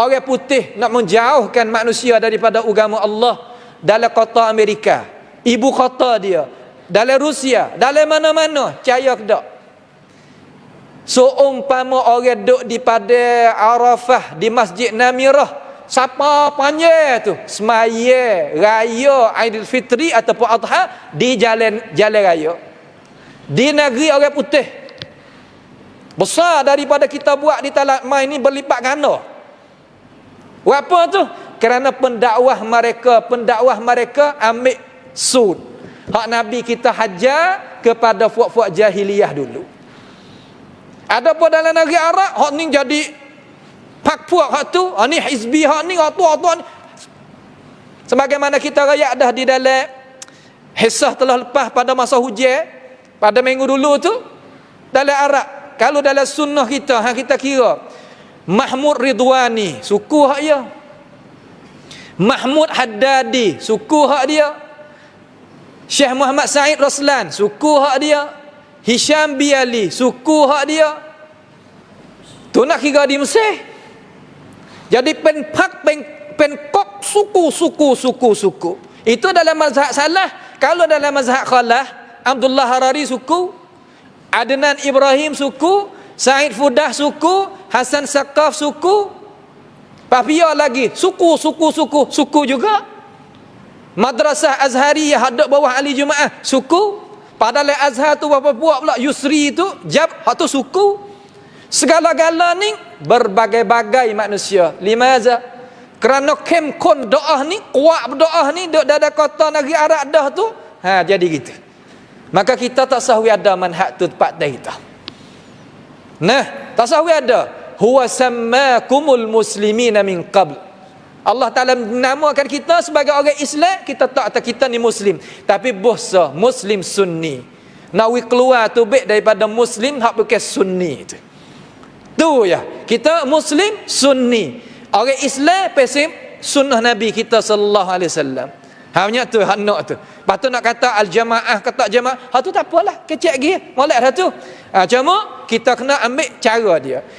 orang putih nak menjauhkan manusia daripada agama Allah dalam kota Amerika, ibu kota dia, dalam Rusia, dalam mana-mana, percaya ke tak? So umpama orang duduk di pada Arafah di Masjid Namirah Siapa panjang tu? Semaya Raya Aidilfitri Ataupun Adha Di jalan jalan raya. Di negeri orang putih. Besar daripada kita buat di talat mai ni berlipat ganda Apa tu? Kerana pendakwah mereka Pendakwah mereka ambil sud Hak Nabi kita hajar Kepada fuak-fuak jahiliyah dulu ada pun dalam negeri Arab, hak ni jadi pak puak hak tu, hak ni hizbi hak ni, hak tu, hak tu. Hak ni. Sebagaimana kita raya dah di dalam hisah telah lepas pada masa hujan, pada minggu dulu tu, dalam Arab. Kalau dalam sunnah kita, ha, kita kira, Mahmud Ridwani, suku hak dia. Mahmud Haddadi, suku hak dia. Syekh Muhammad Said Roslan, suku hak dia. Hisham Biali suku hak dia tu nak kira di Mesir jadi penpak pen penkok suku suku suku suku itu dalam mazhab salah kalau dalam mazhab khalah Abdullah Harari suku Adnan Ibrahim suku Said Fudah suku Hasan Saqaf suku Papia lagi. Suku suku suku suku juga. Madrasah Azhariyah hadap bawah Ali Jumaah suku. Padahal Azhar tu berapa buat pula? Yusri tu Jab hak tu suku. Segala-gala ni Berbagai-bagai manusia. Limaza Kerana kem kon doa ni Kuat berdoa ni Duk dada kota negeri Arab dah tu Ha jadi gitu. Maka kita tak sahwi ada manhak tu tempat dah kita. Nah Tak sahwi ada Huwa sammakumul muslimina min qabl. Allah Ta'ala namakan kita sebagai orang Islam Kita tak kata kita ni Muslim. Tapi bosa Muslim Sunni. Nawi keluar tu baik daripada Muslim Hak bukan Sunni tu. Tu ya Kita Muslim Sunni. Orang Islam pesim Sunnah Nabi kita Sallallahu Alaihi Wasallam. Hanya tu hak nak tu. Lepas tu nak kata al-jamaah kata jamaah. Hak tu tak apalah Kecek lagi Molek dah tu. Ha, Cuma kita kena ambil cara dia